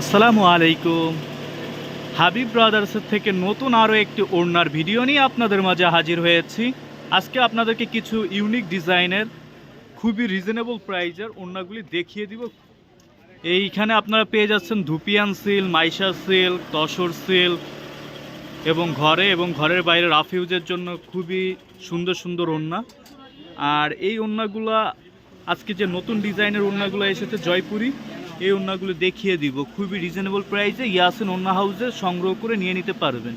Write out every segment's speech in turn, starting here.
আসসালামু আলাইকুম। হাবিব ব্রাদার্সের থেকে নতুন আরও একটি ওড়নার ভিডিও নিয়ে আপনাদের মাঝে হাজির হয়েছি। আজকে আপনাদেরকে কিছু ইউনিক ডিজাইনের, খুবই রিজনেবল প্রাইজের ওড়নাগুলি দেখিয়ে দিব। এইখানে আপনারা পেয়ে যাচ্ছেন ধুপিয়ান সিল মাইশা সিল তসর সিল এবং ঘরে এবং ঘরের বাইরে রাফিউজের জন্য খুবই সুন্দর সুন্দর ওড়না। আর এই ওড়নাগুলা, আজকে যে নতুন ডিজাইনের ওড়নাগুলো এসেছে জয়পুরি এই ওড়নাগুলো দেখিয়ে দিব। খুবই রিজনেবল প্রাইসে ইয়াসিন ওড়না হাউসে সংগ্রহ করে নিয়ে নিতে পারবেন।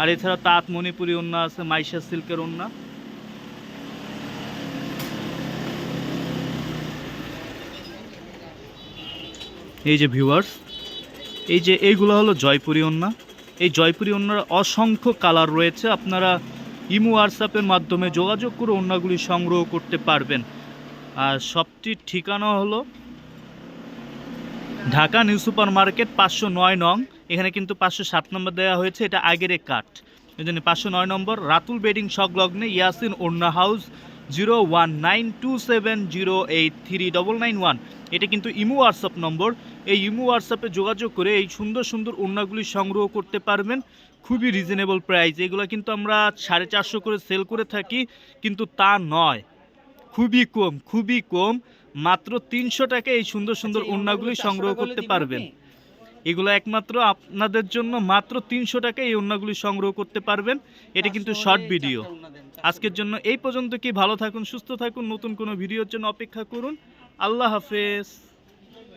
আর এছাড়া তাঁত মণিপুরি ওড়না আছে, মাইশা সিল্কের ওড়না এই যে ভিউয়ার্স এই যে এইগুলো হলো জয়পুরি ওড়না এই জয়পুরি ওড়নার অসংখ্য কালার রয়েছে। আপনারা ইমো হোয়াটসঅ্যাপের মাধ্যমে যোগাযোগ করে ওড়নাগুলি সংগ্রহ করতে পারবেন। আর সবটির ঠিকানা হলো ঢাকা নিউ সুপার মার্কেট পাঁচশো নয় নং। এখানে কিন্তু পাঁচশো সাত নম্বর দেওয়া হয়েছে, এটা আগের এক কাঠ। এই জন্য পাঁচশো নয় নম্বর, Ratul bedding সংলগ্নে Yasin orna house zero one nine two seven zero eight three double nine one. এটা কিন্তু ইমো হোয়াটসঅ্যাপ নম্বর। এই ইমো হোয়াটসঅ্যাপে যোগাযোগ করে এই সুন্দর সুন্দর ওড়নাগুলি সংগ্রহ করতে পারবেন। খুবই রিজনেবল প্রাইস এগুলো কিন্তু আমরা সাড়ে চারশো করে সেল করে থাকি, কিন্তু তা নয়। খুবই কম খুবই কম। মাত্র তিনশো টাকা এই সুন্দর সুন্দর আচ্ছা, ওড়নাগুলি সংগ্রহ করতে পারবেন। এগুলো একমাত্র আপনাদের জন্য মাত্র তিনশো টাকা এই ওড়নাগুলি সংগ্রহ করতে পারবেন। এটা কিন্তু শর্ট ভিডিও। আজকের জন্য এই পর্যন্ত কি? ভালো থাকুন সুস্থ থাকুন নতুন কোনো ভিডিওর জন্য অপেক্ষা করুন। আল্লাহ হাফেজ।